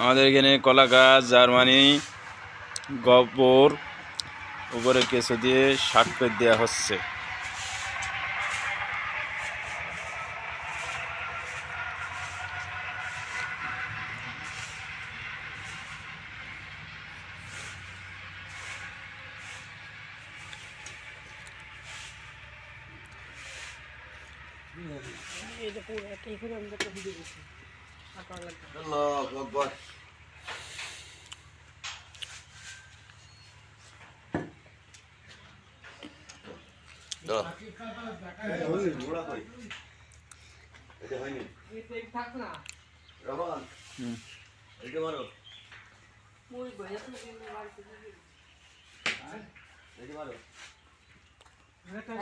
আমাদের এখানে কলা গাছ জার্মানি গোবর উপরে কেঁচো দিয়ে শাক পেট দেওয়া হচ্ছে। এটা পুরো একটা এখানে আমরা একটা ভিডিও করছি লাগবে আল্লাহু আকবার।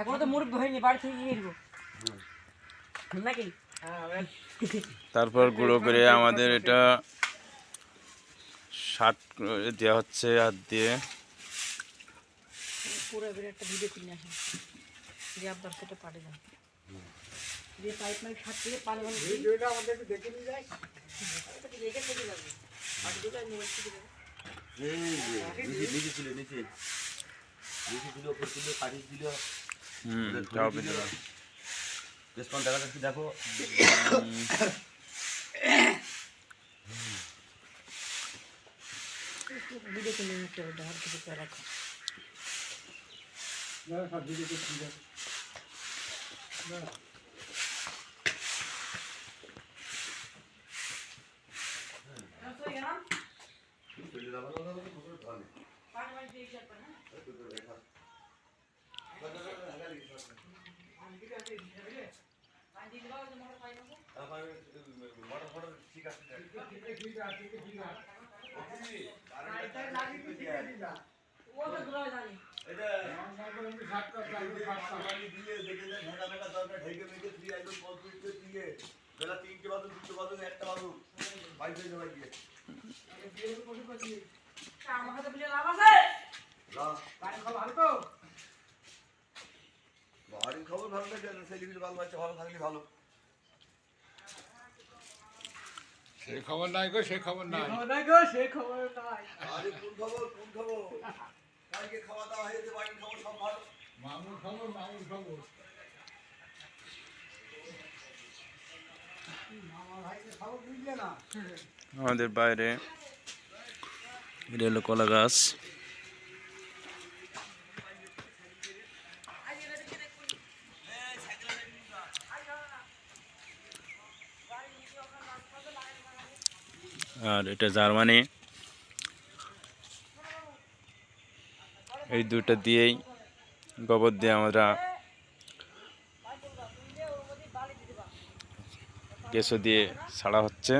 এখন তো মুরগ হয়নি বাড়ি থেকে গিয়ে তারপর গুঁড়ো করে আমাদের এটা শাক দেওয়া হচ্ছে হাত দিয়ে। পুরো এবারে একটা ভিডিও করে আসেন দিয়ে আপনার সেটা পাঠিয়ে দেন দিয়ে পাইপ মাইপ সাত থেকে পানি মানে ভিডিওটা আমাদের একটু দেখে নিয়ে যাই। দেখে দেখে যাবে। আর দুটো ছিল নিচে। নিচে হুম তাও পেতে দাও। রেসপন্স দেখা যাচ্ছে দেখো ভিডিও করে তিনটে বাজুন দুটো বাজুন একটা বাজুন বাইশ হয়ে যাবে গিয়ে আমার হাতে লাভ আছে না বাড়ি খাওয়া ভালো তো বাড়ির খবর ভালো থাকে ছেলেগুলো ভালো আছে ভালো থাকলে ভালো। সে খবর নাই গো সে খবর নাই। নাই গো সে খবর নাই। আরে কোন খবর কোন খবর? কালকে খাওয়া দাওয়া হয়েছে বাড়ির খবর সব ভালো? মামুর খবর মামুর খবর। আমাদের বাইরে এটা হলো কলা গাছ। আর এটা জার্মানি। এই দুটা দিয়েই গোবর দিয়ে আমরা কেঁচো দিয়ে ছাড়া হচ্ছে।